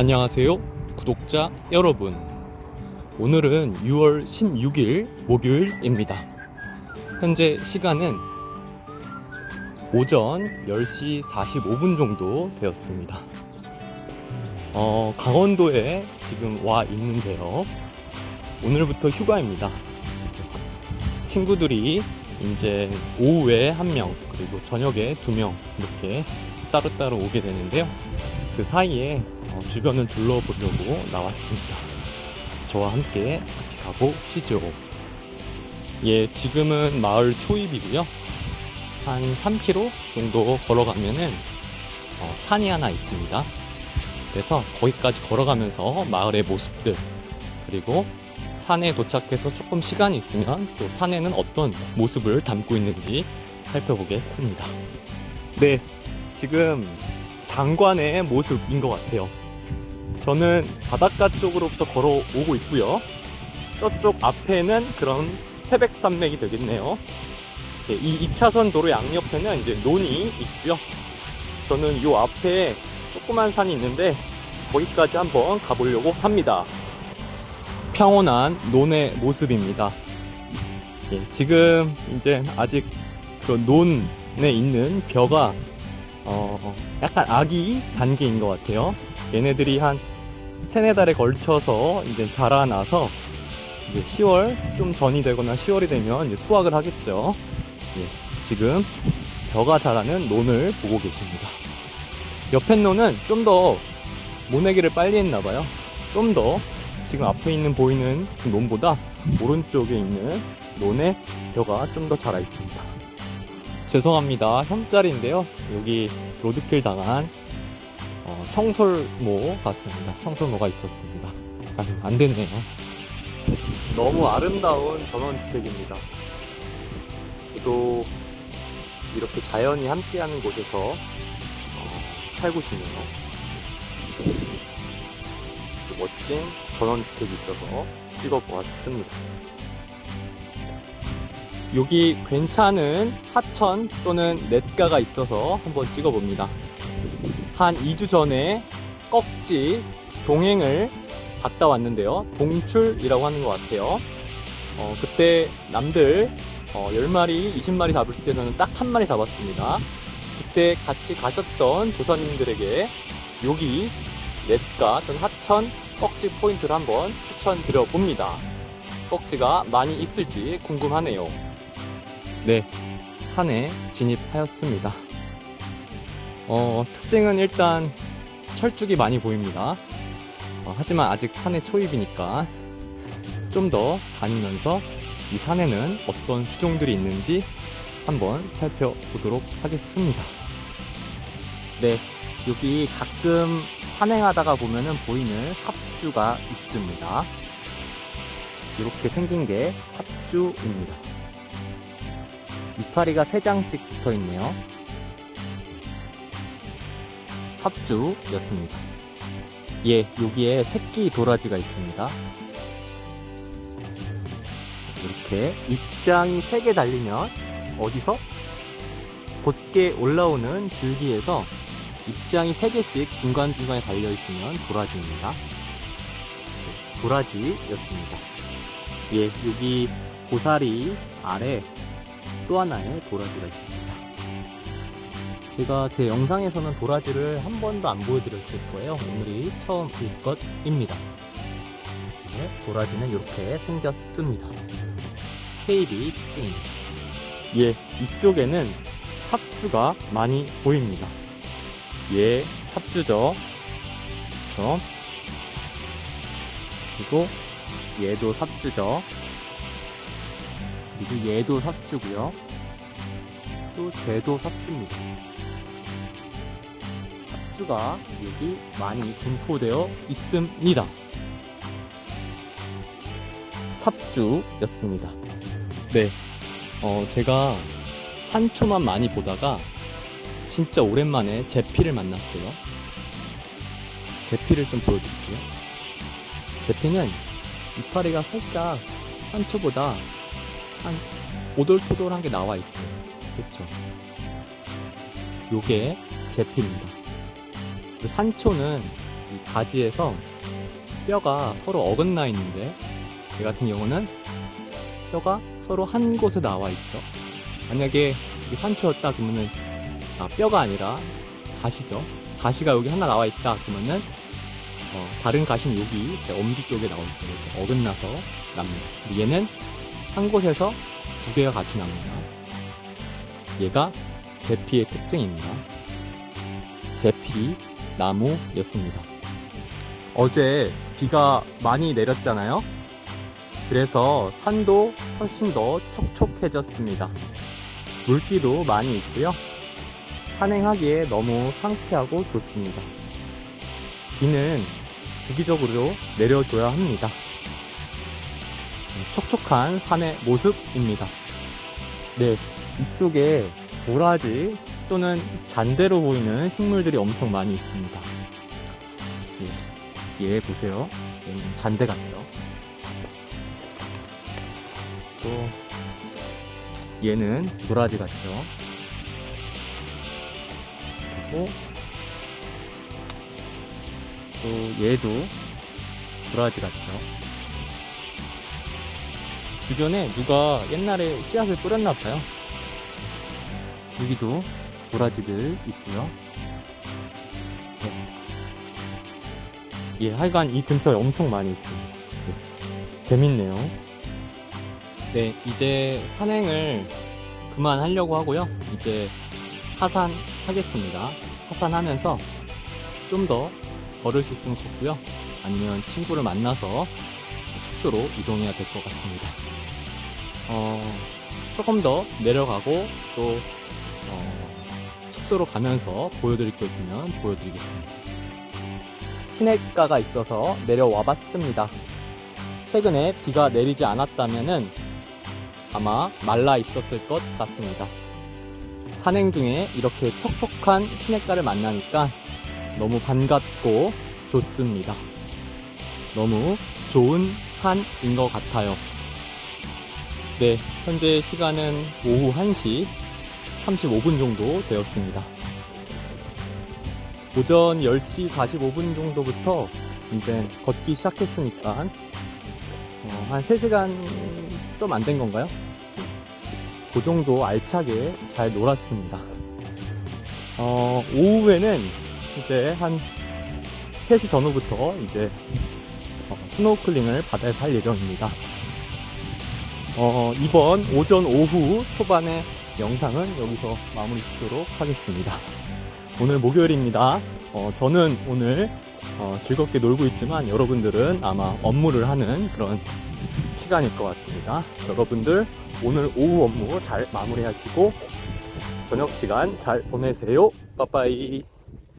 안녕하세요, 구독자 여러분. 오늘은 6월 16일 목요일입니다. 현재 시간은 오전 10시 45분 정도 되었습니다. 어, 강원도에 지금 와 있는데요. 오늘부터 휴가입니다. 친구들이 이제 오후에 한 명, 그리고 저녁에 두 명 이렇게 따로따로 오게 되는데요. 그 사이에 어, 주변을 둘러보려고 나왔습니다. 저와 함께 같이 가보시죠. 예, 지금은 마을 초입이고요. 한 3km 정도 걸어가면은 어, 산이 하나 있습니다. 그래서 거기까지 걸어가면서 마을의 모습들 그리고 산에 도착해서 조금 시간이 있으면 또 산에는 어떤 모습을 담고 있는지 살펴보겠습니다. 네, 지금 장관의 모습인 것 같아요. 저는 바닷가 쪽으로부터 걸어오고 있고요. 저쪽 앞에는 그런 태백산맥이 되겠네요. 네, 이 2차선 도로 양옆에는 이제 논이 있고요. 저는 요 앞에 조그만 산이 있는데 거기까지 한번 가보려고 합니다. 평온한 논의 모습입니다. 예, 지금 이제 아직 그런 논에 있는 벼가 어, 약간 아기 단계인 것 같아요. 얘네들이 한 세네 달에 걸쳐서 이제 자라나서 이제 10월 좀 전이 되거나 10월이 되면 수확을 하겠죠. 예, 지금 벼가 자라는 논을 보고 계십니다. 옆에 논은 좀 더 모내기를 빨리 했나 봐요. 좀 더 지금 앞에 있는 보이는 그 논보다 오른쪽에 있는 논에 벼가 좀 더 자라 있습니다. 죄송합니다. 혐짤인데요. 여기 로드킬 당한 어, 청솔모 같습니다. 청솔모가 있었습니다. 아유, 안 됐네요. 너무 아름다운 전원주택입니다. 저도 이렇게 자연이 함께하는 곳에서 어, 살고 싶네요. 멋진 전원주택이 있어서 찍어 보았습니다. 여기 괜찮은 하천 또는 냇가가 있어서 한번 찍어 봅니다. 한 2주 전에 꺽지 동행을 갔다 왔는데요. 동출이라고 하는 것 같아요. 어, 그때 남들 어, 10마리, 20마리 잡을 때는 딱 한 마리 잡았습니다. 그때 같이 가셨던 조사님들에게 여기 냇가 또는 하천 꺽지 포인트를 한번 추천드려 봅니다. 꺽지가 많이 있을지 궁금하네요. 네, 산에 진입하였습니다. 어, 특징은 일단 철쭉이 많이 보입니다. 어, 하지만 아직 산의 초입이니까 좀 더 다니면서 이 산에는 어떤 수종들이 있는지 한번 살펴보도록 하겠습니다. 네, 여기 가끔 산행하다가 보면은 보이는 삽주가 있습니다. 이렇게 생긴 게 삽주입니다. 이파리가 3장씩 붙어 있네요. 삽주였습니다. 예, 여기에 새끼 도라지가 있습니다. 이렇게 입장이 3개 달리면 어디서? 곧게 올라오는 줄기에서 입장이 3개씩 중간중간에 달려있으면 도라지입니다. 네, 도라지였습니다. 예, 여기 고사리 아래 또 하나의 도라지가 있습니다. 제가 제 영상에서는 도라지를 한 번도 안 보여드렸을 거예요. 오늘이 처음일 것입니다. 네, 도라지는 이렇게 생겼습니다. 케이비 특징입니다. 예, 이쪽에는 삽주가 많이 보입니다. 예, 삽주죠. 그렇죠. 그리고 얘도 삽주죠. 그리고 얘도 삽주고요. 또 쟤도 삽주입니다. 삽주가 여기 많이 분포되어 있습니다. 삽주였습니다. 네, 어, 제가 산초만 많이 보다가 진짜 오랜만에 제피를 만났어요. 제피를 좀 보여드릴게요. 제피는 이파리가 살짝 산초보다 한 오돌토돌한 게 나와 있어요. 그쵸? 요게 제피입니다. 그 산초는 이이 가지에서 뼈가 서로 어긋나 있는데 얘 같은 경우는 뼈가 서로 한 곳에 나와 있죠. 만약에 이게 산초였다 그러면은 아, 뼈가 아니라 가시죠. 가시가 여기 하나 나와 있다 그러면은 어, 다른 가시는 여기 제 엄지 쪽에 나올 때 이렇게 어긋나서 납니다. 얘는 한 곳에서 두 개가 같이 납니다. 얘가 제피의 특징입니다. 제피 나무였습니다. 어제 비가 많이 내렸잖아요. 그래서 산도 훨씬 더 촉촉해졌습니다. 물기도 많이 있고요. 산행하기에 너무 상쾌하고 좋습니다. 비는 주기적으로 내려줘야 합니다. 촉촉한 산의 모습입니다. 네, 이쪽에 도라지 또는 잔대로 보이는 식물들이 엄청 많이 있습니다. 예, 얘 보세요. 얘는 잔대 같죠? 또 얘는 도라지 같죠? 그리고 또 얘도 도라지 같죠? 주변에 누가 옛날에 씨앗을 뿌렸나 봐요. 여기도 도라지들 있고요. 네. 예, 하여간 이 근처에 엄청 많이 있습니다. 예, 재밌네요. 네, 이제 산행을 그만하려고 하고요. 이제 하산하겠습니다. 하산하면서 좀 더 걸을 수 있으면 걷고요. 아니면 친구를 만나서 숙소로 이동해야 될 것 같습니다. 어, 조금 더 내려가고 또 어, 숙소로 가면서 보여드릴 거 있으면 보여드리겠습니다. 시냇가가 있어서 내려와 봤습니다. 최근에 비가 내리지 않았다면은 아마 말라 있었을 것 같습니다. 산행 중에 이렇게 촉촉한 시냇가를 만나니까 너무 반갑고 좋습니다. 너무 좋은 산인 것 같아요. 네, 현재 시간은 오후 1시 35분 정도 되었습니다. 오전 10시 45분 정도부터 이제 걷기 시작했으니까 어, 한 3시간 좀 안 된 건가요? 그 정도 알차게 잘 놀았습니다. 어, 오후에는 이제 한 3시 전후부터 이제 어, 스노우클링을 바다에서 할 예정입니다. 어, 이번 오전 오후 초반의 영상은 여기서 마무리 짓도록 하겠습니다. 오늘 목요일입니다. 어, 저는 오늘 어, 즐겁게 놀고 있지만 여러분들은 아마 업무를 하는 그런 시간일 것 같습니다. 여러분들 오늘 오후 업무 잘 마무리하시고 저녁 시간 잘 보내세요. 빠빠이.